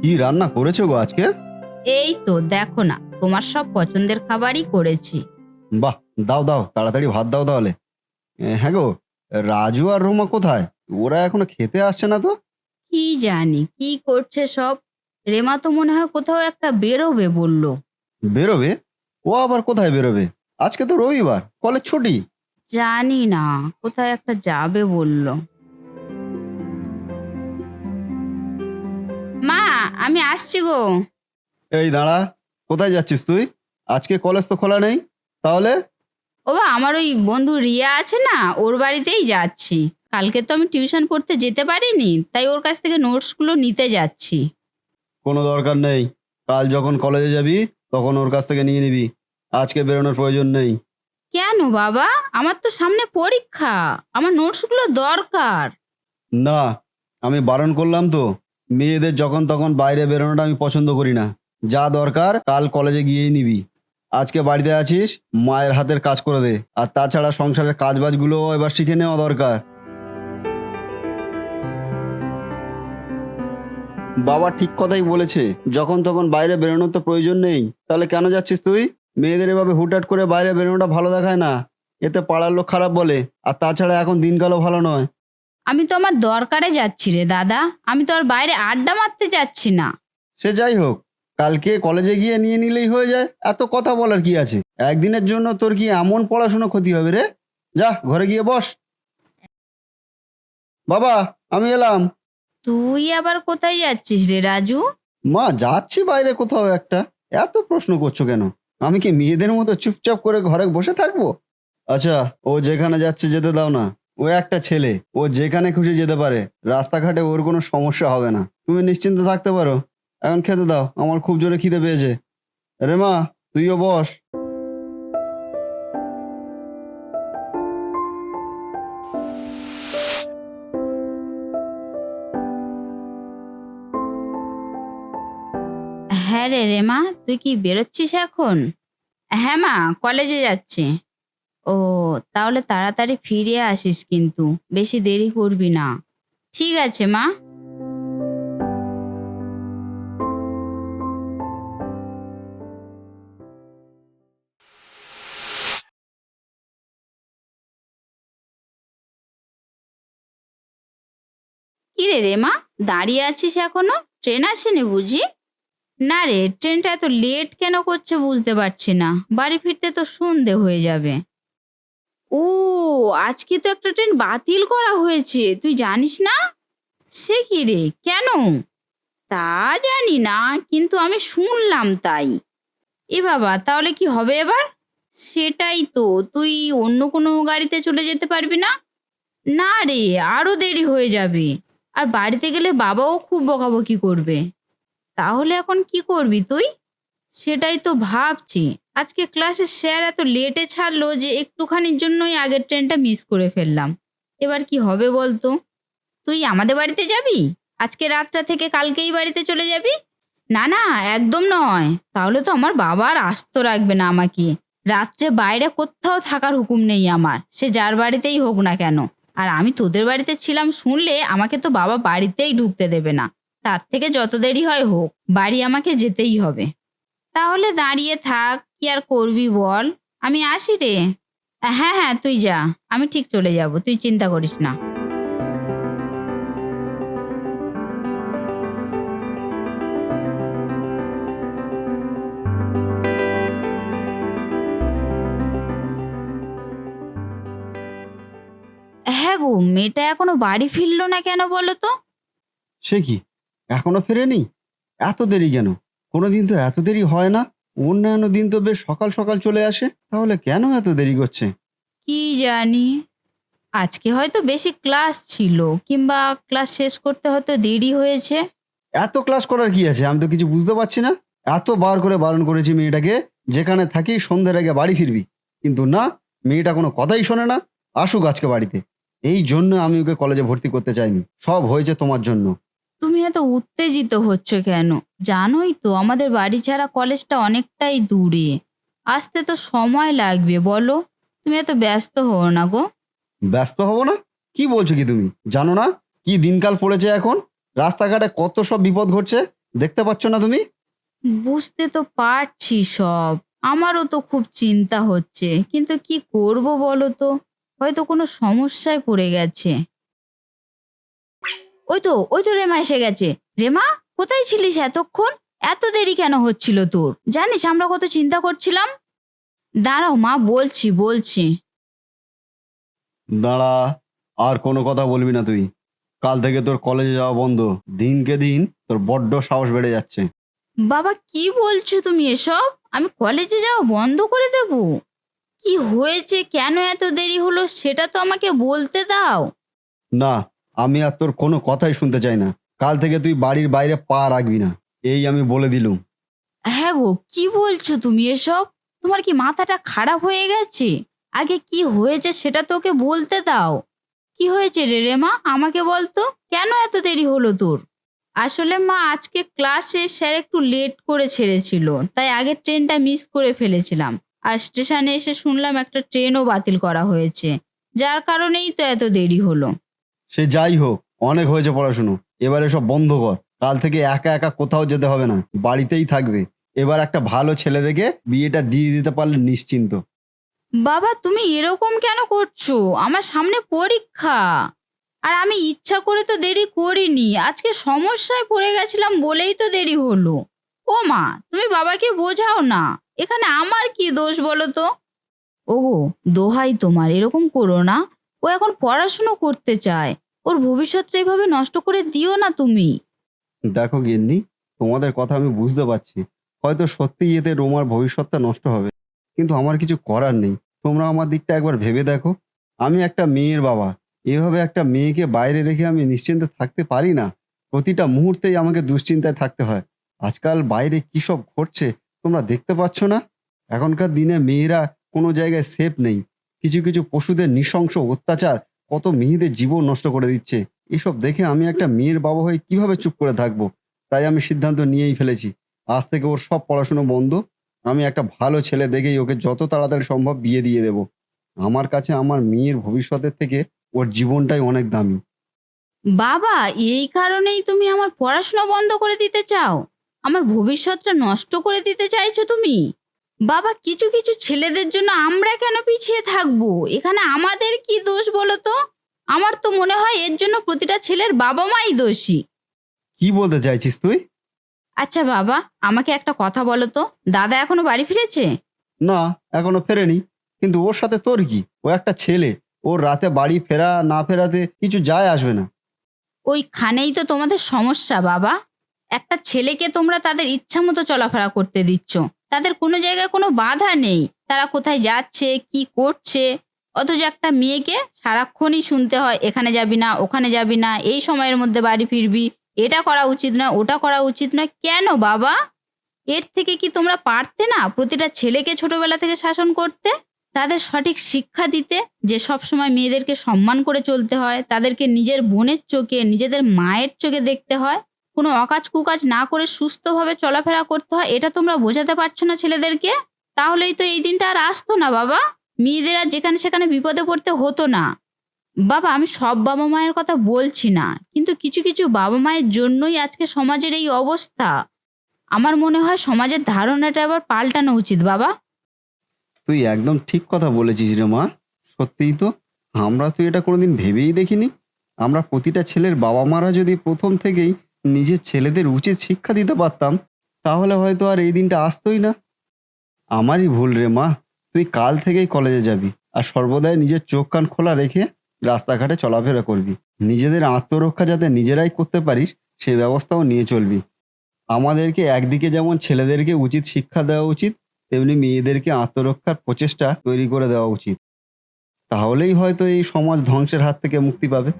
কি রান্না করেছ গো আজকে? এই তো দেখো না তোমার সব পছন্দের খাবারই করেছি। বাহ দাও দাও তাড়াতাড়ি ভাত দাও তাহলে। এ, হ্যাঁ গো রাজু আর রোমা কোথায়? ওরা এখনও খেতে আসছে না তো? কি জানি কি করছে সব? রেমা তো মনে হয় কোথাও একটা বেরোবে বলল। বেরোবে? ও আবার কোথায় বেরোবে? আজকে তো রবিবার কলেজ ছুটি। জানি না কোথায় একটা যাবে বলল। আমি আসছি গো। এই দাঁড়া কোথায় যাচ্ছিস তুই? আজকে কলেজ তো খোলা নেই তাহলে? ও আমার ওই বন্ধু রিয়া আছে না ওর বাড়িতেই যাচ্ছি। কালকে তো আমি টিউশন পড়তে যেতে পারিনি তাই ওর কাছ থেকে নোটসগুলো নিতে যাচ্ছি। কোনো দরকার নেই কাল যখন কলেজে যাবি তখন ওর কাছ থেকে নিয়ে নিবি আজকে বেরোনোর প্রয়োজন নেই। কেন বাবা? আমার তো সামনে পরীক্ষা আমার নোটসগুলো দরকার। না আমি বারণ করলাম তো। মেয়েদের যখন তখন বাইরে বেরোনোটা আমি পছন্দ করি না। যা দরকার কাল কলেজে গিয়েই নিবি। আজকে বাড়িতে আছিস, মায়ের হাতের কাজ করে দে। আর তাছাড়া সংসারের কাজ বাজগুলো এবার শিখে নেওয়া দরকার। বাবা ঠিক কথাই বলেছে, যখন তখন বাইরে বেরোনোর তো প্রয়োজন নেই। তাহলে কেন যাচ্ছিস তুই? মেয়েদের এভাবে হুটহাট করে বাইরে বেরোনোটা ভালো দেখায় না। এতে পাড়ার লোক খারাপ বলে। আর তাছাড়া এখন দিনকালও ভালো নয়। আমি তো আমার দরকারে যাচ্ছি রে দাদা। আমি তো আর বাইরে আড্ডা মারতে যাচ্ছি না। সে যাই হোক কালকে কলেজে গিয়ে নিয়ে নিলেই হয়ে যায়। এত কথা বলার কি আছে? একদিনের জন্য তোর কি এমন পড়াশোনা ক্ষতি হবে রে? যা ঘরে গিয়ে বস। বাবা আমি এলাম। তুই আবার কোথায় যাচ্ছিস রে রাজু? মা যাচ্ছি বাইরে কোথাও একটা। এত প্রশ্ন করছ কেন? আমি কি মেয়েদের মতো চুপচাপ করে ঘরে বসে থাকব? আচ্ছা ও যেখানে যাচ্ছে যেতে দাও না। ও একটা ছেলে। ও যেখানে খুশি যেতে পারে। রাস্তাঘাটে ওর কোনো সমস্যা হবে না। তুমি নিশ্চিন্ত থাকতে পারো। এখন খেতে দাও। আমার খুব জোরে খিদে পেয়েছে। রে মা, তুইও বস। হ্যাঁ রে রেমা তুই কি বেরোচ্ছিস এখন? হ্যাঁ মা, কলেজে যাচ্ছি। ও, তাহলে তাড়াতাড়ি ফিরে আসিস কিন্তু। বেশি দেরি করবি না। ঠিক আছে, মা। কি রে রেমা দাঁড়িয়ে আছিস এখনও? ট্রেন আসেনি বুঝি? না রে, ট্রেনটা এত লেট কেন করছে বুঝতে পারছি না। বাড়ি ফিরতে তো সন্ধে হয়ে যাবে। ও, আজকে তো একটা ট্রেন বাতিল করা হয়েছে। তুই জানিস না? সে কি রে? কেন? তা জানি না, কিন্তু আমি শুনলাম তাই। এ বাবা, তাহলে কি হবে এবার? সেটাই তো, তুই অন্য কোনো গাড়িতে চলে যেতে পারবি না? না রে আরও দেরি হয়ে যাবে। আর বাড়িতে গেলে বাবাও খুব বকাবকি করবে। তাহলে এখন কি করবি তুই? সেটাই তো ভাবছি। আজকে ক্লাসে স্যার এত লেটে ছাড়লো যে একটুখানির জন্যই আগের ট্রেনটা মিস করে ফেললাম। এবার কি হবে বলতো? তুই আমাদের বাড়িতে যাবি? আজকে রাতটা থেকে কালকেই বাড়িতে চলে যাবি? না না, একদম নয়। তাহলে তো আমার বাবা আর আস্ত রাখবে না আমাকে। রাত্রে বাইরে কোথাও থাকার হুকুম নেই আমার। সে যার বাড়িতেই হোক না কেন। আর আমি তোদের বাড়িতে ছিলাম শুনলে আমাকে তো বাবা বাড়িতেই ঢুকতে দেবে না। তার থেকে যত দেরি হয় হোক, বাড়ি আমাকে যেতেই হবে। তাহলে দাঁড়িয়ে থাক, কি আর করবি বল? আমি আসি রে। হ্যাঁ হ্যাঁ তুই যা। আমি ঠিক চলে যাব, তুই চিন্তা করিস না। হ্যাঁ গো, মেয়েটা এখনও বাড়ি ফিরলো না কেন বলো তো? সে কি? এখনও ফেরেনি? এত দেরি কেন? কোনোদিন তো এত দেরি হয় না। অন্যান্য দিন তো বেশ সকাল সকাল চলে আসে। তাহলে কেন এত দেরি করছে কি জানি। আজকে হয়তো বেশি ক্লাস ছিল কিংবা ক্লাস শেষ করতে হয়তো দেরি হয়েছে। এত ক্লাস করার কি আছে? আমি তো কিছু বুঝতে পারছি না। এত বার করে বারণ করেছি মেয়েটাকে যেখানে থাকি সন্ধ্যের আগে বাড়ি ফিরবি। কিন্তু না মেয়েটা কোনো কথাই শোনে না। আসুক আজকে বাড়িতে। এই জন্য আমি ওকে কলেজে ভর্তি করতে চাইনি। সব হয়েছে তোমার জন্য। তুমি এত উত্তেজিত হচ্ছ কেন? জানোই তো আমাদের বাড়ি ছাড়া কলেজটা অনেকটাই দূরে। আসতে তো সময় লাগবে বলো। তুমি এত ব্যস্ত হও না গো। ব্যস্ত হব না? কি বলছো কি তুমি? জানো না? কি দিনকাল পড়েছে এখন? রাস্তাঘাটে কত সব বিপদ ঘটছে? দেখতে পাচ্ছ না তুমি? বুঝতে তো পারছি সব। আমারও তো খুব চিন্তা হচ্ছে। কিন্তু কি করব বলো তো? হয়তো কোনো সমস্যায় পড়ে গেছে। ওই তো ওই তো রেমা এসে গেছে। রেমা কোথায় ছিলিস এতক্ষণ? এত দেরি কেন হচ্ছিল তোর? জানিস আমরা কত চিন্তা করছিলাম। দাঁড়াও মা বলছি বলছি। দাঁড়া আর কোনো কথা বলবি না তুই। কাল থেকে তোর কলেজে যাওয়া বন্ধ। দিনকে দিন তোর বড্ড সাহস বেড়ে যাচ্ছে। বাবা কি বলছো তুমি এসব? আমি কলেজে যাওয়া বন্ধ করে দেব? কি হয়েছে? কেন এত দেরি হলো? সেটা তো আমাকে বলতে দাও। না আমি আর তোর কোনো কথাই শুনতে চাই না। কাল থেকে তুই বাড়ির বাইরে পা রাখবি না। এই আমি বলে দিলুম। হ্যাঁ গো, কি বলছো তুমি এসব? তোমার কি মাথাটা খারাপ হয়ে গেছে? আগে কি হয়েছে সেটা তোকে বলতে দাও। কি হয়েছে রে রে মা? আমাকে বলতো কেন এত দেরি হলো তোর? আসলে মা, আজকে ক্লাসে স্যার একটু লেট করে ছেড়েছিল, তাই আগের ট্রেনটা মিস করে ফেলেছিলাম। আর স্টেশনে এসে শুনলাম একটা ট্রেনও বাতিল করা হয়েছে। যার কারণেই তো এত দেরি হলো। সে যাই হোক, অনেক হয়েছে পড়াশুনো। এবার এসব বন্ধ কর। কাল থেকে একা একা কোথাও যেতে হবে না। বাড়িতেই থাকবে। এবার একটা ভালো ছেলে দেখে বিয়েটা দিয়ে দিতে পারলে নিশ্চিন্ত। বাবা, তুমি এরকম কেন করছ? আমার সামনে পরীক্ষা। আর আমি ইচ্ছা করে তো দেরি করিনি। আজকে সমস্যায় পড়ে গেছিলাম বলেই তো দেরি হলো। ও মা, তুমি বাবাকে বোঝাও না। এখানে আমার কি দোষ বলো তো? ওগো দোহাই তোমার। এরকম করো না। ও এখন পড়াশুনো করতে চায়। ওর ভবিষ্যৎটা এভাবে নষ্ট করে দিও না তুমি। দেখো গিন্নি, তোমাদের কথা আমি বুঝতে পারছি। হয়তো সত্যি এতে রোমার ভবিষ্যৎটা নষ্ট হবে। কিন্তু আমার কিছু করার নেই। তোমরা আমার দিকটা একবার ভেবে দেখো। আমি একটা মেয়ের বাবা। এভাবে একটা মেয়েকে বাইরে রেখে আমি নিশ্চিন্তে থাকতে পারি না। প্রতিটা মুহূর্তেই আমাকে দুশ্চিন্তায় থাকতে হয়। আজকাল বাইরে কী সব ঘটছে, তোমরা দেখতে পাচ্ছ না? এখনকার দিনে মেয়েরা কোনো জায়গায় সেফ নেই। কিছু কিছু পশুদের নৃশংস অত্যাচার কত মেয়েদের জীবন নষ্ট করে দিচ্ছে। এসব দেখে আমি একটা মেয়ের বাবা হয়ে কীভাবে চুপ করে থাকব? তাই আমি সিদ্ধান্ত নিয়েই ফেলেছি। আজ থেকে ওর সব পড়াশুনো বন্ধ। আমি একটা ভালো ছেলে দেখেই ওকে যত তাড়াতাড়ি সম্ভব বিয়ে দিয়ে দেব। আমার কাছে আমার মেয়ের ভবিষ্যতের থেকে ওর জীবনটাই অনেক দামি। বাবা, এই কারণেই তুমি আমার পড়াশোনা বন্ধ করে দিতে চাও? আমার ভবিষ্যৎটা নষ্ট করে দিতে চাইছো তুমি? বাবা কিছু কিছু ছেলেদের জন্য আমরা কেন পিছিয়ে থাকব? এখানে আমাদের কি দোষ বলো তো? আমার তো মনে হয় এর জন্য প্রতিটা ছেলের বাবা মাই দোষী। কি বলতে চাইছিস তুই? আচ্ছা বাবা আমাকে একটা কথা বলো তো। দাদা এখনও বাড়ি ফিরেছে? না এখনও ফেরেনি। কিন্তু ওর সাথে তোর কি? ও একটা ছেলে। ওর রাতে বাড়ি ফেরা না ফেরাতে কিছু যায় আসবে না। ওইখানেই তো তোমাদের সমস্যা বাবা। একটা ছেলেকে তোমরা তাদের ইচ্ছা মতো চলাফেরা করতে দিচ্ছ। তাদের কোনো জায়গায় কোনো বাধা নেই। তারা কোথায় যাচ্ছে, কি করছে? অথচ একটা মেয়েকে সারাক্ষণই শুনতে হয়, এখানে যাবি না, ওখানে যাবি না, এই সময়ের মধ্যে বাড়ি ফিরবি। এটা করা উচিত নয়, ওটা করা উচিত নয়। কেন বাবা? এর থেকে কি তোমরা পারতে না প্রতিটা ছেলেকে ছোটবেলা থেকে শাসন করতে? তাদের সঠিক শিক্ষা দিতে, যে সব সময় মেয়েদেরকে সম্মান করে চলতে হয়, তাদেরকে নিজের বোনের চোখে, নিজেদের মায়ের চোখে দেখতে হয়। কোনো অকাজ কুকাজ না করে সুস্থভাবে চলাফেরা করতে হয়, এটা তোমরা বোঝাতে পারছ না ছেলেদেরকে? তাহলেই তো এই দিনটা আর আসতো না বাবা। মেয়েদের আর যেখানে সেখানে বিপদে পড়তে হতো না। বাবা, আমি সব বাবা মায়ের কথা বলছি না, কিন্তু কিছু কিছু বাবা মায়ের জন্যই আজকে সমাজের এই অবস্থা। আমার মনে হয় সমাজের ধারণাটা আবার পাল্টানো উচিত বাবা। তুই একদম ঠিক কথা বলেছিস রে মা, সত্যিই তো। আমরা তো এটা কোনোদিন ভেবেই দেখিনি। আমরা প্রতিটা ছেলের বাবা মারা যদি প্রথম থেকেই নিজের ছেলেদের উচিত শিক্ষা দিতে পারতাম, তাহলে হয়তো আর এই দিনটা আসতোই না। আমারই ভুল রে মা, তুই কাল থেকেই কলেজে যাবি আর সর্বদাই নিজের চোখ কান খোলা রেখে রাস্তাঘাটে চলাফেরা করবি। নিজেদের আত্মরক্ষা যাতে নিজেরাই করতে পারিস, সে ব্যবস্থাও নিয়ে চলবি। আমাদেরকে একদিকে যেমন ছেলেদেরকে উচিত শিক্ষা দেওয়া উচিত, তেমনি মেয়েদেরকে আত্মরক্ষার প্রচেষ্টা তৈরি করে দেওয়া উচিত। তাহলেই হয়তো এই সমাজ ধ্বংসের হাত থেকে মুক্তি পাবে।